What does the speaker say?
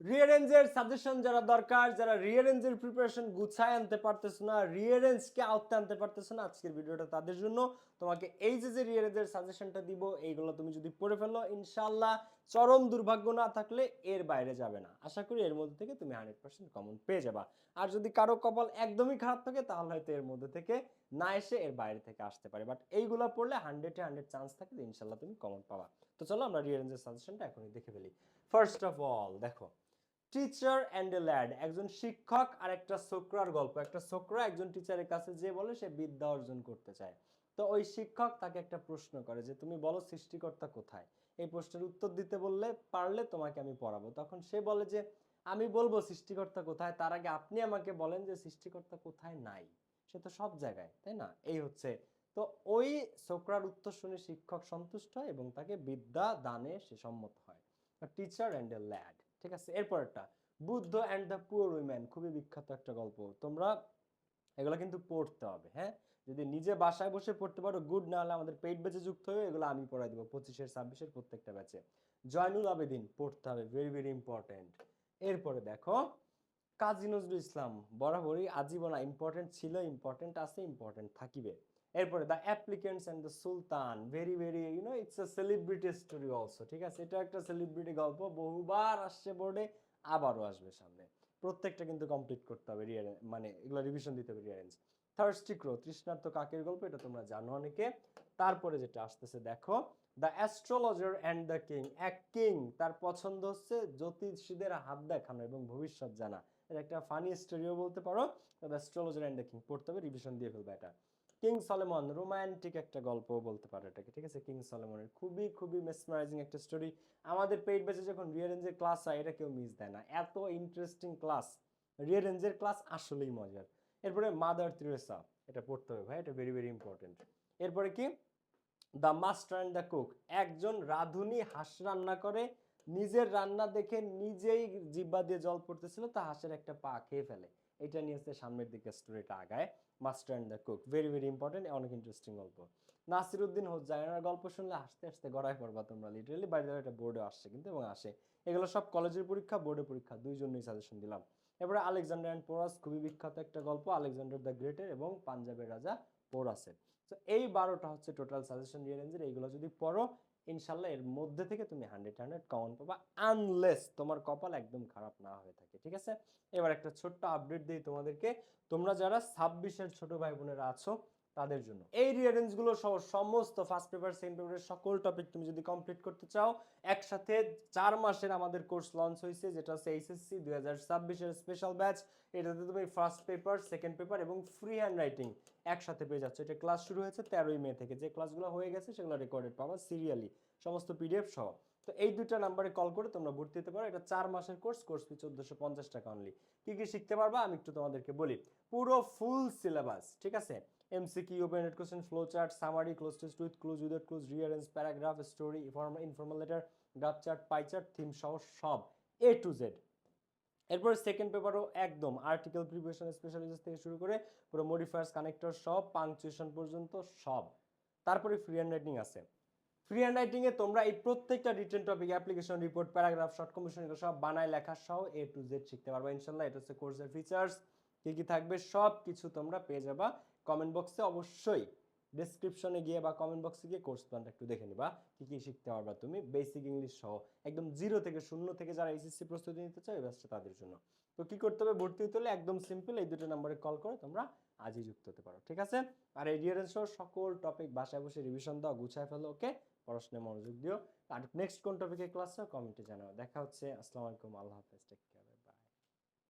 রিয়ারেঞ্জের suggestion যারা দরকার, যারা রিয়ারেঞ্জের প্রিপারেশন গুছায় আনতে পারতেছো না রিয়ারেঞ্জকে আওতে আনতে পারতেছো না, আজকের ভিডিওটা তাদের জন্য। তোমাকে এই যে যে রিয়ারেঞ্জের সাজেশনটা দিব, এইগুলো তুমি যদি পড়ে ফেলো ইনশাল্লাহ চরম দুর্ভাগ্য না থাকলে এর বাইরে যাবে না। আশা করি এর মধ্যে থেকে তুমি হান্ড্রেড পার্সেন্ট কমন পেয়ে যাবা। আর যদি কারও কপাল একদমই খারাপ থাকে, তাহলে হয়তো এর মধ্যে থেকে না এসে এর বাইরে থেকে আসতে পারে। বাট এইগুলো পড়লে হান্ড্রেডে হান্ড্রেড চান্স থাকে যে ইনশাল্লাহ তুমি কমন পাবা। তো চলো আমরা রিয়ারেঞ্জের সাজেশনটা এখনই দেখে ফেলি। ফার্স্ট অফ অল দেখো টিচার অ্যান্ড এ ল্যাড একজন শিক্ষক আর একটা ছোকরার গল্প। একটা ছোকরা একজন টিচারের কাছে যে বলে, সে বিদ্যা অর্জন করতে চায়। তো ওই শিক্ষক তাকে একটা প্রশ্ন করে যে, তুমি বলো সৃষ্টিকর্তা কোথায়? এই প্রশ্নের উত্তর দিতে বললে, পারলে তোমাকে আমি পড়াবো। তখন সে বলে যে, আমি বলব সৃষ্টিকর্তা কোথায়? তার আগে আপনি আমাকে বলেন যে, সৃষ্টিকর্তা কোথায় নাই। সে তো সব জায়গায়, তাই না? এই হচ্ছে। তো ওই ছোকরার উত্তর শুনে শিক্ষক সন্তুষ্ট হয় এবং তাকে বিদ্যা দানে সে সম্মত হয়। টিচার অ্যান্ড এ ল্যাড ঠিক আছে? এরপরটা Buddha and the poor woman খুবই বিখ্যাত একটা গল্প। তোমরা এগুলো কিন্তু পড়তে হবে হ্যাঁ? যদি নিজে বাসায় বসে পড়তে পারো গুড না হলে আমাদের পেইড ব্যাচে যুক্ত হয়ে এগুলো আমি পড়াই দেবো, পঁচিশের, ছাব্বিশের প্রত্যেকটা ব্যাচে। জয়নুল আবেদিন, পড়তে হবে ভেরি ভেরি ইম্পর্ট্যান্ট এরপরে দেখো কাজী নজরুল ইসলাম বরাবরই আজীবনা ইম্পর্টেন্ট ছিল ইম্পর্টেন্ট আছে ইম্পর্টেন্ট থাকিবে। এরপরে the applicants and the sultan very very you know it's a celebrity story also ঠিক আছে? এটা একটা সেলিব্রিটি গল্প, বহুবার আসছে বোর্ডে আবারও আসবে সামনে। প্রত্যেকটা কিন্তু কমপ্লিট করতে হবে রিয়ারেঞ্জ মানে এগুলো রিভিশন দিতে হবে রিয়ারেঞ্জ থার্স্টি ক্রো তৃষ্ণার্ত কাকের গল্প, এটা তোমরা জানো অনেকে। তারপরে যেটা আসতেছে, দেখো the astrologer and the king এক কিং তার পছন্দ হচ্ছে জ্যোতিষীদের হাত দেখানো এবং ভবিষ্যৎ জানা। এটা একটা ফানি স্টোরিও বলতে পারো। The astrologer and the king পড়তে হবে রিভিশন দিয়ে ফেলবে এটা। কিং সলেমন রোমান্টিক একটা গল্প বলতে পারো এটাকে, ঠিক আছে? কিং সলেমনের খুবই খুবই মেসমারাইজিং একটা স্টোরি আমাদের পেইড ব্যাচে যখন রিয়ারেঞ্জের ক্লাস হয়, এটা কেউ মিস দেয় না। এত ইন্টারেস্টিং ক্লাস রিয়ারেঞ্জের ক্লাস আসলেই মজার। এরপরে মাদার তিরেসা এটা পড়তে হবে ভাই, এটা ভেরি ভেরি ইম্পর্টেন্ট এরপরে কি? The master and the cook একজন রাঁধুনি হাঁস রান্না করে, নিজের রান্না দেখে নিজেই জিব্বা দিয়ে জল পড়তেছিল, তা হাঁসের একটা পা খেয়ে ফেলে। এটা নিয়ে হচ্ছে সামনের দিকে স্টোরিটা আগায় master and the cook very very important অনেক ইন্টারেস্টিং গল্প। নাসিরুদ্দিন হোজাইনার গল্প শুনলে হাসতে হাসতে গড়ায় পড়বা তোমরা লিটারালি বাইরে এটা বোর্ডে আসছে কিন্তু, এবং আসে। এগুলো সব কলেজের পরীক্ষা বোর্ডের পরীক্ষা দুই জন্যই সাজেশন দিলাম। এবারে আলেকজান্ডার অ্যান্ড পোরাস, খুবই বিখ্যাত একটা গল্প, আলেকজান্ডার দ্য গ্রেটের এবং পাঞ্জাবের রাজা পোরাসের। তো এই বারোটা হচ্ছে টোটাল সাজেশন রিয়ারেঞ্জের এইগুলো যদি পড়ো, ইনশাল্লাহ এর মধ্যে থেকে তুমি হান্ড্রেড হান্ড্রেড কমন পাবা আনলেস তোমার কপাল একদম খারাপ না হয়ে থাকে, ঠিক আছে? এবার একটা ছোট্ট আপডেট দিই তোমাদেরকে। তোমরা যারা ছাব্বিশের ছোট ভাই বোনেরা আছো তাদের জন্য। এই রিয়ারেঞ্জগুলো সহ সমস্ত ফার্স্ট পেপার সেকেন্ড পেপারের সকল টপিক তুমি যদি কমপ্লিট করতে চাও, একসাথে চার মাসের আমাদের কোর্স লঞ্চ হয়েছে যেটা হচ্ছে এইচএসসি দুই হাজার ছাব্বিশের স্পেশাল ব্যাচ এটাতে তুমি ফার্স্ট পেপার সেকেন্ড পেপার এবং ফ্রি হ্যান্ড রাইটিং একসাথে পেয়ে যাচ্ছ। এটা ক্লাস শুরু হয়েছে তেরোই মে থেকে। যে ক্লাসগুলো হয়ে গেছে, সেগুলো রেকর্ডেড পাবা সিরিয়ালি সমস্ত পিডিএফ সহ। তো এই দুইটা নাম্বারে কল করে তোমরা ভর্তি হতে পারো। এটা চার মাসের কোর্স কোর্স ফি চোদ্দশো পঞ্চাশ টাকা অনলি কি কি শিখতে পারবা আমি একটু তোমাদেরকে বলি। পুরো ফুল সিলেবাস ঠিক আছে? MCQ open ended question flow chart summary cloze test with cloze without cloze reference paragraph story informal letter graph chart pie chart theme সহ সব। এ টু জেড এরপর সেকেন্ড পেপারও একদম আর্টিকেল প্রিপারেশন স্পেশালিস্ট থেকে শুরু করে পুরো মডিফায়ার্স কানেক্টর সব পাংচুয়েশন পর্যন্ত সব। তারপরে ফ্রি হ্যান্ড রাইটিং আছে। ফ্রি হ্যান্ড রাইটিং এ তোমরা এই প্রত্যেকটা written topic application report paragraph short commission সব বানায়, লেখা সহ এ টু জেড শিখতে পারবা। ইনশাল্লাহ এটা হচ্ছে কোর্সের ফিচার্স কি কি থাকবে? সব কিছু তোমরা পেয়ে যাবা। কমেন্ট বক্সে অবশ্যই ডেসক্রিপশনে গিয়ে বা কমেন্ট বক্সে গিয়ে কোর্স প্ল্যানটা একটু দেখে নিবা। কি কি শিখতে পারবা তুমি? বেসিক ইংলিশ সহ। একদম জিরো থেকে শূন্য থেকে যারা এসএসসি প্রস্তুতি নিতে চাও, এই তাদের জন্য। তো কি করতে হবে? ভর্তি হতে হলে একদম সিম্পল এই দুটো নম্বরে কল করে তোমরা আজই যুক্ত হতে পারো, ঠিক আছে? আর এই রিয়ারেন্স সহ সকল টপিক বাসায় বসে রিভিশন দাও, গুছায় ফেলো ওকে পড়াশোনায় মনোযোগ দিও। আর নেক্সট কোন টপিকে ক্লাস কমেন্টে জানাও। দেখা হচ্ছে, আসসালামু আলাইকুম, আল্লাহ হাফেজ টেক